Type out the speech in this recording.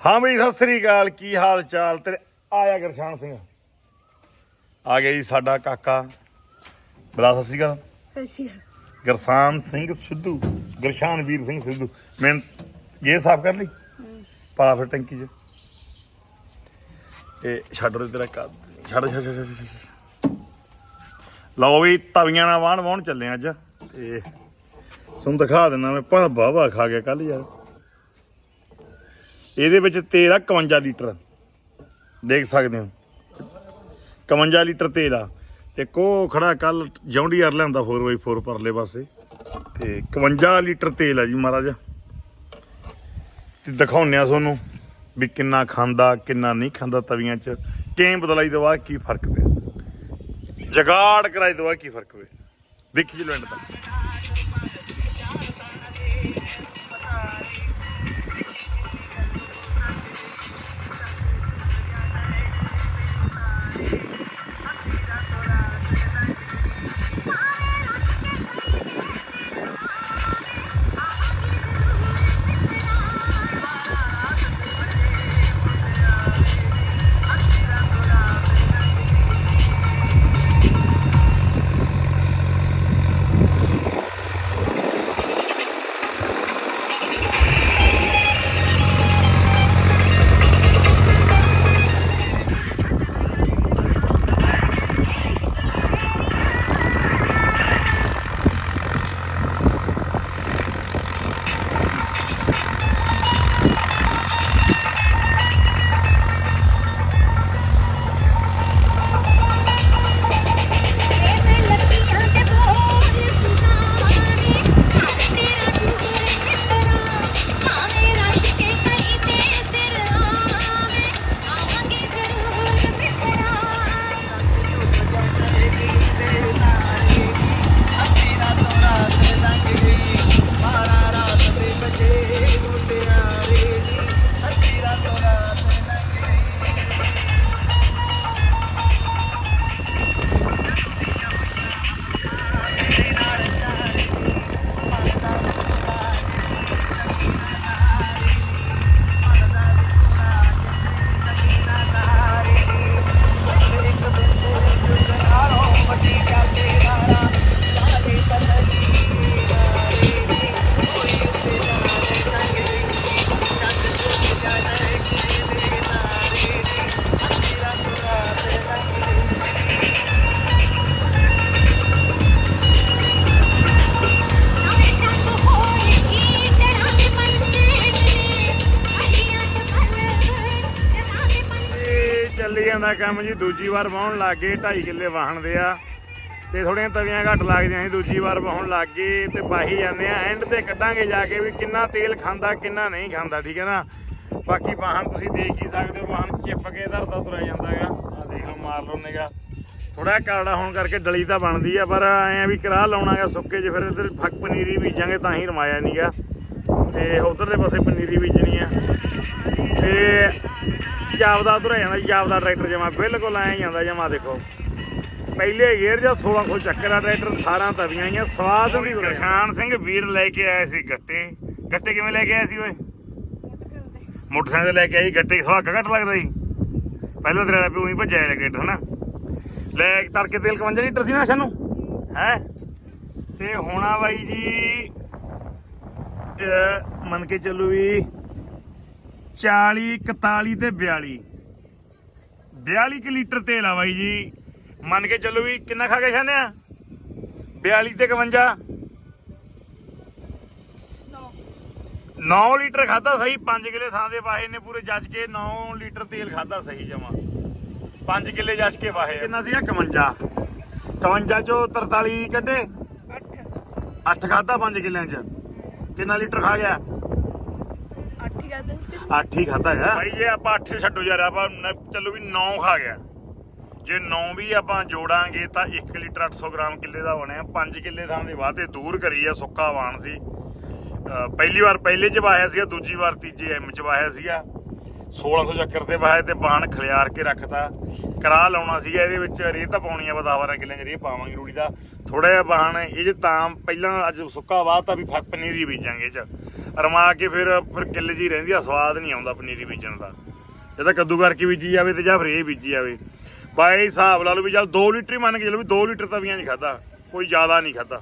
ਹਾਂ ਬਈ ਸਤਿ ਸ੍ਰੀ ਅਕਾਲ। ਕੀ ਹਾਲ ਚਾਲ ਤੇਰੇ ਆਇਆ ਗਰਸ਼ਾਨ ਸਿੰਘ। ਆ ਗਿਆ ਜੀ ਸਾਡਾ ਕਾਕਾ। ਬਲਾ ਸਤਿ ਸ੍ਰੀ ਅਕਾਲ। ਗਰਸਾਨ ਸਿੰਘ ਸਿੱਧੂ। ਗਰਸ਼ਾਨ ਵੀਰ ਸਿੰਘ ਸਿੱਧੂ। ਮੈਂ ਇਹ ਸਾਫ਼ ਕਰ ਲਈ? ਪਾ ਫਿਰ ਟੈਂਕੀ 'ਚ। ਇਹ ਛੱਡ ਰੋ ਤੇਰਾ ਕੱਦ ਛੱਡ ਛੱਡ ਛੱਡ। ਲਓ ਵੀ ਤਵੀਆਂ ਨਾਲ ਵਾਹਣ ਵਾਹਣ ਚੱਲੇ ਅੱਜ। ਤੇ ਤੁਹਾਨੂੰ ਦਿਖਾ ਦਿੰਦਾ ਮੈਂ ਪਾ ਬਾਵਾ ਖਾ ਗਿਆ ਕੱਲ ਯਾਰ। ਇਹਦੇ ਵਿੱਚ ਤੇਲ ਆ 51 ਲੀਟਰ। ਦੇਖ ਸਕਦੇ ਹੋ। 51 ਲੀਟਰ ਤੇਲ ਆ। ਤੇ ਕੋ ਖੜਾ ਕੱਲ ਜੌਂਡੀਆਰ ਲਿਆਂਦਾ 4x4 ਪਰਲੇ ਪਾਸੇ। ਤੇ 51 ਲੀਟਰ ਤੇਲ ਆ ਜੀ ਮਹਾਰਾਜ। ਤੇ ਦਿਖਾਉਂਦੇ ਆ ਤੁਹਾਨੂੰ ਵੀ ਕਿੰਨਾ ਖਾਂਦਾ, ਕਿੰਨਾ ਨਹੀਂ ਖਾਂਦਾ ਤਵੀਆਂ 'ਚ। ਕਿਵੇਂ ਬਦਲਾਈ ਤੋਂ ਬਾਅਦ ਕੀ ਫ਼ਰਕ ਪਿਆ। ਜਗਾੜ ਕਰਾਈ ਤੋਂ ਬਾਅਦ ਕੀ ਫ਼ਰਕ ਪਿਆ। ਦੇਖੀ ਲੈਂਡ ਤੱਕ ਚੱਲੀ ਕੰਮ ਜੀ ਦੂਜੀ ਵਾਰ ਵਾਹਣ ਲੱਗ ਗਏ 2.5 ਕਿੱਲੇ ਵਾਹਣ ਦੇ ਆ। ਤੇ ਥੋੜੀਆਂ ਤਵੀਆਂ ਘੱਟ ਲੱਗਦੀਆਂ ਸੀ, ਦੂਜੀ ਵਾਰ ਵਾਹਣ ਲੱਗ ਗਏ ਤੇ ਬਾਹੀ ਜਾਂਦੇ ਆ। ਐਂਡ ਤੇ ਕੱਢਾਂਗੇ ਜਾ ਕੇ ਵੀ ਕਿੰਨਾ ਤੇਲ ਖਾਂਦਾ, ਕਿੰਨਾ ਨਹੀਂ ਖਾਂਦਾ, ਠੀਕ ਹੈ ਨਾ? ਬਾਕੀ ਵਾਹਣ ਤੁਸੀਂ ਦੇਖ ਹੀ ਸਕਦੇ ਹੋ, ਵਾਹਣ ਚਿੱਪ ਕੇ ਧਰਦਾ ਤੁਰਿਆ ਜਾਂਦਾ ਹੈਗਾ। ਆ ਦੇਖ ਲਓ, ਮਾਰ ਲਓ ਨਿਗਾ ਥੋੜਾ ਕਾੜਾ ਹੋਣ ਕਰਕੇ ਡਲੀ ਤਾਂ ਬਣਦੀ ਆ, ਪਰ ਐਂ ਵੀ ਕਰਾਹ ਲਾਉਣਾਗਾ ਸੁੱਕੇ 'ਚ ਫਿਰ ਇੱਧਰ ਫੱਕ ਪਨੀਰੀ ਬੀਜਾਂਗੇ ਤਾਂ ਹੀ ਰਮਾਇਆ ਨਹੀਂਗਾ ਤੇ ਉਧਰਲੇ ਪਾਸੇ ਪਨੀਰੀ ਬੀਜਣੀ ਆ। ਤੇ ਜਾਪਦਾ ਤੁਰਿਆ ਜਾਂਦਾ ਜਾਪਦਾ ਟਰੈਕਟਰ ਜਮਾ ਬਿਲਕੁਲ ਐਂ ਹੀ ਆਉਂਦਾ ਜਮਾ ਦੇਖੋ। ਪਹਿਲੇ ਗੇਅਰ ਜਾਂ 1600 ਚੱਕਰ ਆ ਟਰੈਕਟਰ 18 ਤਵੀਆਂ ਆਈਆਂ, ਸਵਾਦ ਵੀ ਗਰਸ਼ਾਨ ਸਿੰਘ ਵੀਰ ਲੈ ਕੇ ਆਏ ਸੀ ਗੱਟੇ। ਗੱਟੇ ਕਿਵੇਂ ਲੈ ਕੇ ਆਏ ਸੀ ਓਏ? ਮੋਟਰਸਾਈਕਲ ਲੈ ਕੇ ਆਈ ਗੱਟੇ ਸਵਾਦ ਘੱਟ ਲੱਗਦਾ ਸੀ। ਪਹਿਲਾਂ ਤੇਰਾ ਪਿਓ ਹੀ ਭੱਜਿਆ ਰੈਕੇਟ ਹਨਾ? ਲੈ ਤੜਕੇ ਤੇਲ 51 ਲੀਟਰ ਸੀ ਨਾ ਸਾਨੂੰ? ਹੈ? ਤੇ ਹੋਣਾ ਬਾਈ ਜੀ ਮੰਨ ਕੇ ਚੱਲੋ ਵੀ 40 41 ਤੇ 42 42 ਕਿ ਲੀਟਰ ਤੇਲ ਆ ਬਾਈ ਜੀ। ਮੰਨ ਕੇ ਚੱਲੋ ਵੀ ਕਿੰਨਾ ਖਾ ਕੇ ਛਾਨਿਆ 42 ਤੇ 51 9 ਲੀਟਰ ਖਾਦਾ ਸਹੀ 5 ਕਿਲੇ ਥਾਂ ਦੇ ਵਾਹੇ ਨੇ ਪੂਰੇ ਜੱਜ ਕੇ 9 ਲੀਟਰ ਤੇਲ ਖਾਦਾ ਸਹੀ ਜਮਾ। 5 ਕਿਲੇ ਜੱਜ ਕੇ ਵਾਹੇ ਕਿੰਨਾ ਸੀਗਾ? 51 51 ਚੋਂ 43 ਕੱਢੇ। 8 8 ਖਾਦਾ 5 ਕਿੱਲਿਆਂ ਚ। ਕਿੰਨਾ ਲੀਟਰ ਖਾ ਗਿਆ? ਅੱਠ ਹੀ ਖਾਦਾ ਹੈ ਭਾਈ ਜੇ ਆਪਾਂ 8 ਛੱਡੋ ਯਾਰ ਆਪਾਂ ਨ- ਚੱਲੋ ਵੀ 9 ਖਾ ਗਿਆ। ਜੇ 9 ਵੀ ਆਪਾਂ ਜੋੜਾਂਗੇ ਤਾਂ 1 ਲੀਟਰ 800 ਗ੍ਰਾਮ ਕਿੱਲੇ ਦਾ ਬਣਿਆ। 5 ਕਿੱਲੇ ਥਾਂ ਦੇ ਵਾਧੇ ਦੂਰ ਕਰੀ ਆ ਸੁੱਕਾ ਵਾਣ ਸੀ। ਅਹ ਪਹਿਲੀ ਵਾਰ ਪਹਿਲੇ ਚ ਵਾਹਿਆ ਸੀਗਾ ਦੂਜੀ ਵਾਰ ਤੀਜੇ ਐਮ ਚ ਵਾਹਿਆ ਸੀਗਾ। 1600 ਚੱਕਰ ਤੇ ਵਾਹਿਆ ਤੇ ਬਾਣ ਖਲਿਆਰ ਕੇ ਰੱਖਤਾ। ਕਰਾ ਲਾਉਣਾ ਸੀਗਾ ਇਹਦੇ ਵਿੱਚ ਰੇਹ ਤਾਂ ਪਾਉਣੀ ਆ, ਬਦਾਵਰਾਂ ਕਿੱਲੇ ਚ ਰੇਹ ਪਾਵਾਂਗੇ ਰੂੜੀ ਦਾ। ਥੋੜਾ ਜਿਹਾ ਬਾਣ, ਇਹ ਚ ਤਾਂ ਪਹਿਲਾਂ ਅੱਜ ਸੁੱਕਾ ਵਾਹ ਤਾਂ ਵੀ ਫੱਕ ਪਨੀਰੀ ਬੀਜਾਂਗੇ ਇਹ ਚ। ਰਮਾ ਕੇ ਫਿਰ ਫਿਰ ਕਿੱਲ ਜੀ ਰਹਿੰਦੀ ਆ, ਸਵਾਦ ਨਹੀਂ ਆਉਂਦਾ ਪਨੀਰੀ ਬੀਜਣ ਦਾ। ਇਹ ਤਾਂ ਕੱਦੂ ਕਰਕੇ ਬੀਜੀ ਜਾਵੇ ਤੇ ਜਾਂ ਫਿਰ ਇਹ ਬੀਜੀ ਜਾਵੇ। ਬਾਈ ਹਿਸਾਬ ਲਾ ਲਓ ਵੀ ਚੱਲ 2 ਲੀਟਰ ਹੀ ਮੰਨ ਕੇ ਚੱਲੋ ਵੀ 2 ਲੀਟਰ ਤਾਂ ਤਵੀਆਂ 'ਚ ਖਾਦਾ ਕੋਈ ਜ਼ਿਆਦਾ ਨਹੀਂ ਖਾਦਾ